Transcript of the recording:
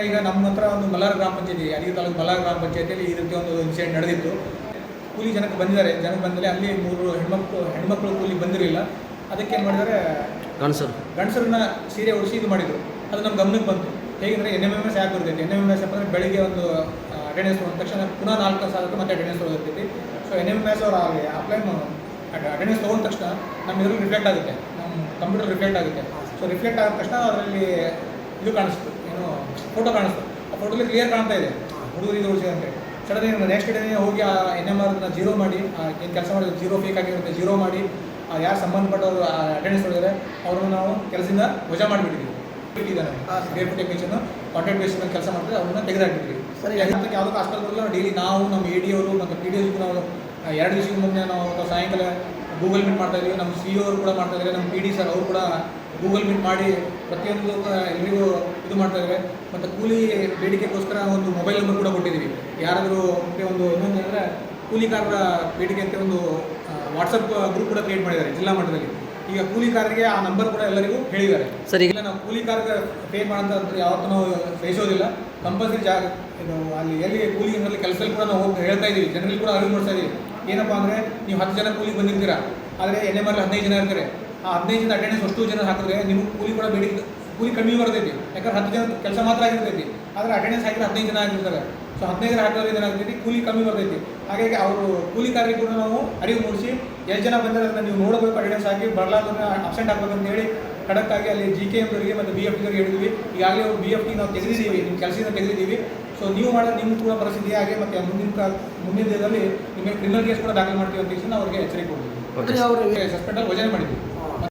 ಈಗ ನಮ್ಮ ಹತ್ರ ಒಂದು ಮಲಾರ ಗ್ರಾಮ ಪಂಚಾಯತಿ ಅಡಿಗೆ ತಾಲೂಕು ಮಲಾರ ಗ್ರಾಮ ಪಂಚಾಯತಿಯಲ್ಲಿ ಈ ರೀತಿ ಒಂದು ಇನ್ಸಿಡೆಂಟ್ ನಡೆದಿತ್ತು. ಕೂಲಿ ಜನಕ್ಕೆ ಬಂದಿದ್ದಾರೆ. ಜನಕ್ಕೆ ಬಂದಲ್ಲಿ ಅಲ್ಲಿ ಮೂರು ಹೆಣ್ಮಕ್ಳು ಹೆಣ್ಮಕ್ಳು ಕೂಲಿ ಬಂದಿರಲಿಲ್ಲ. ಅದಕ್ಕೆ ಏನು ಮಾಡಿದರೆ ಗಂಡಸರು. ಗಂಡಸರನ್ನ ಸೀರೆ ಉಡಿಸಿ ಇದು ಮಾಡಿದರು. ಅದು ನಮ್ಮ ಗಮನಕ್ಕೆ ಬಂತು. ಹೇಗೆಂದರೆ ಎನ್ ಎಂ ಎಂ ಎಸ್ ಯಾಕೆ ಬರ್ತೈತಿ. ಎನ್ ಎಂ ಎಂ ಎಸ್ ಅಂದರೆ ಬೆಳಿಗ್ಗೆ ಒಂದು ಅಟೆಂಡೆನ್ಸ್ ಬಂದ ತಕ್ಷಣ ಪುನಃ ನಾಲ್ಕು ಸಾವಿರಕ್ಕೆ ಮತ್ತೆ attendance ಹೋಗಿರ್ತೈತಿ so N M M S ಅವರು ಆಗಲಿ ಅಪ್ಲೈ ಅಟೆಂಡೆನ್ಸ್ ತೊಗೊಂಡ ತಕ್ಷಣ ನಮ್ಮ ಇದರಲ್ಲಿ ರಿಫ್ಲೆಕ್ಟ್ ಆಗುತ್ತೆ. ನಮ್ಮ ಕಂಪ್ಯೂಟರ್ ರಿಫ್ಲೆಕ್ಟ್ ಆಗುತ್ತೆ. ಸೊ ರಿಫ್ಲೆಕ್ಟ್ ಆದ ತಕ್ಷಣ ಅದರಲ್ಲಿ ಇದು ಕಾಣಿಸ್ತು. ಏನು ಫೋಟೋ ಕಾಣಿಸ್ತು. ಆ ಫೋಟೋಲಿ ಕ್ಲಿಯರ್ ಕಾಣ್ತಾ ಇದೆ. ಹುಡುಗರು ಇದು ಉಳಿಸಿದೆ ಅಂತೇಳಿ ಸಡನ್ ನೆಕ್ಸ್ಟ್ ಡೇ ಹೋಗಿ ಆ ಎನ್ ಎಂ ಆರ್ನ ಜೀರೋ ಮಾಡಿ ಏನು ಕೆಲಸ ಮಾಡಿದ್ರು? ಜೀರೋ ಫೇಕ್ ಆಗಿರುತ್ತೆ. ಜೀರೋ ಮಾಡಿ ಯಾರು ಸಂಬಂಧಪಟ್ಟವರು ಅಟೆಂಡೆನ್ಸ್ ಹೊಡೆದರೆ ಅವ್ರನ್ನ ನಾವು ಕೆಲಸದಿಂದ ವಜಾ ಮಾಡಿಬಿಟ್ಟಿದ್ವಿ. ಬೇರ್ಪು ಟೆಕ್ನಿಷಿಯನ್ ಕಾಂಟ್ರಾಕ್ಟ್ ಬೇಸ್ ಮೇಲೆ ಕೆಲಸ ಮಾಡ್ತಾರೆ ಅವ್ರನ್ನ ತೆಗೆದಾಕ್ಬಿಟ್ವಿ. ಸರಿ. ಯಾಕೆ ಯಾವುದಕ್ಕೂ ಆಸ್ಪತ್ರೆಲ್ಲ ಡೈಲಿ ನಾವು ನಮ್ಮ ಎ ಡಿ ಅವರು ಮತ್ತು ಪಿ ಡಿ ಎಸ್ ನಾವು ಎರಡು ದಿವಸಕ್ಕೆ ಮುಂದೆ ನಾವು ಅಥವಾ ಸಾಯಂಕಾಲ ಗೂಗಲ್ ಮೀಟ್ ಮಾಡ್ತಾ ಇದ್ದೀವಿ. ನಮ್ಮ ಸಿ ಅವರು ಕೂಡ ಮಾಡ್ತಾ ಇದ್ದಾರೆ. ನಮ್ಮ ಪಿ ಡಿ ಸರ್ ಅವರು ಕೂಡ ಗೂಗಲ್ ಮೀಟ್ ಮಾಡಿ ಪ್ರತಿಯೊಂದು ಎಲ್ಲರಿಗೂ ಇದು ಮಾಡ್ತಾ ಇದ್ದಾರೆ. ಮತ್ತು ಕೂಲಿ ಬೇಡಿಕೆಗೋಸ್ಕರ ಒಂದು ಮೊಬೈಲ್ ನಂಬರ್ ಕೂಡ ಕೊಟ್ಟಿದ್ದೀವಿ. ಯಾರಾದರೂ ಮತ್ತೆ ಒಂದು ಇನ್ನೊಂದು ಅಂದರೆ ಕೂಲಿಕಾರರ ಬೇಡಿಕೆ ಅಂತ ಒಂದು ವಾಟ್ಸಪ್ ಗ್ರೂಪ್ ಕೂಡ ಕ್ರಿಯೇಟ್ ಮಾಡಿದ್ದಾರೆ ಜಿಲ್ಲಾ ಮಟ್ಟದಲ್ಲಿ. ಈಗ ಕೂಲಿಕಾರರಿಗೆ ಆ ನಂಬರ್ ಕೂಡ ಎಲ್ಲರಿಗೂ ಹೇಳಿದ್ದಾರೆ. ಸರಿ. ಈಗ ಇಲ್ಲ ನಾವು ಕೂಲಿಕಾರರಿಗೆ ಪೇ ಮಾಡೋಂಥ ಯಾವತ್ತೂ ನಾವು ಸಹಿಸೋದಿಲ್ಲ. ಕಂಪಲ್ಸರಿ ಜಾಗ ಇದು ಅಲ್ಲಿ ಎಲ್ಲಿ ಕೂಲಿ ಕೆಲಸದಲ್ಲಿ ಕೂಡ ನಾವು ಹೋಗಿ ಹೇಳ್ತಾ ಇದ್ದೀವಿ. ಜನರಲ್ಲಿ ಕೂಡ ಅರಿವು ಮಾಡ್ತಾ ಇದ್ದೀವಿ. ಏನಪ್ಪ ಅಂದರೆ ನೀವು ಹತ್ತು ಜನ ಕೂಲಿಗೆ ಬಂದಿರ್ತೀರಾ, ಆದರೆ ಎನ್ ಎಂ ಆರ್ ಹದಿನೈದು ಜನ ಇರ್ತಾರೆ. ಆ ಹದಿನೈದು ಜನ ಅಟೆಂಡೆನ್ಸ್ ಅಷ್ಟು ಜನ ಹಾಕಿದ್ರೆ ನಿಮ್ಗೆ ಕೂಲಿ ಕೂಡ ಬೇಡಿ ಕೂಲಿ ಕಮ್ಮಿ ಬರ್ತೈತಿ. ಯಾಕಂದ್ರೆ ಹತ್ತು ಜನ ಕೆಲಸ ಮಾತ್ರ ಆಗಿರ್ತೈತಿ. ಆದರೆ ಅಟೆಂಡೆನ್ಸ್ ಹಾಕಿದ್ರೆ ಹದಿನೈದು ಜನ ಆಗಿರ್ತಾರೆ. ಸೊ ಹದಿನೈದರ ಹಾಕಿದ್ರೆ ಏನಾಗ್ತೈತಿ ಕೂಲಿ ಕಮ್ಮಿ ಬರ್ತೈತಿ. ಹಾಗಾಗಿ ಅವರು ಕೂಲಿ ಕೂಡ ನಾವು ಅರಿವು ಮೂಡಿಸಿ, ಎಷ್ಟು ಜನ ಬಂದರೆ ಅದನ್ನು ನೀವು ನೋಡಬೇಕು ಅಟೆಂಡೆನ್ಸ್ ಹಾಕಿ ಬರಲಾರ್ದನ್ನ ಅಬ್ಸೆಂಟ್ ಆಗ್ಬೇಕು ಅಂತ ಹೇಳಿ ಖಡಕ್ ಆಗಿ ಅಲ್ಲಿ ಜಿ ಕೆ ಎಂಬವರಿಗೆ ಮತ್ತು ಬಿ ಎಫ್ ಟಿಗೆ ಹೇಳಿದ್ವಿ. ಈಗಾಗಲೇ ಬಿ ಎಫ್ ಟಿ ನಾವು ತೆಗೆದಿದ್ದೀವಿ ನಿಮ್ಮ ಕೆಲಸದಿಂದ ತೆಗೆದಿದ್ದೀವಿ. ಸೊ ನೀವು ಮಾಡೋದು ನಿಮ್ಮ ಕೂಡ ಪರಿಸ್ಥಿತಿ ಹಾಗೆ ಮತ್ತು ಮುಂದಿನ ಮುಂದಿನ ದಿನದಲ್ಲಿ ನಿಮಗೆ ಕ್ರಿಮಿನಲ್ ಕೇಸ್ ಕೂಡ ದಾಖಲು ಮಾಡ್ತೀವಿ ಅಂತ ನಾವು ಅವರಿಗೆ ಎಚ್ಚರಿಕೆ ಕೊಡ್ತೀವಿ ಅವ್ರಿಗೆ ಸಸ್ಪೆಂಡಲ್ಲಿ ವಜನೆ ಮಾಡಿದ್ವಿ.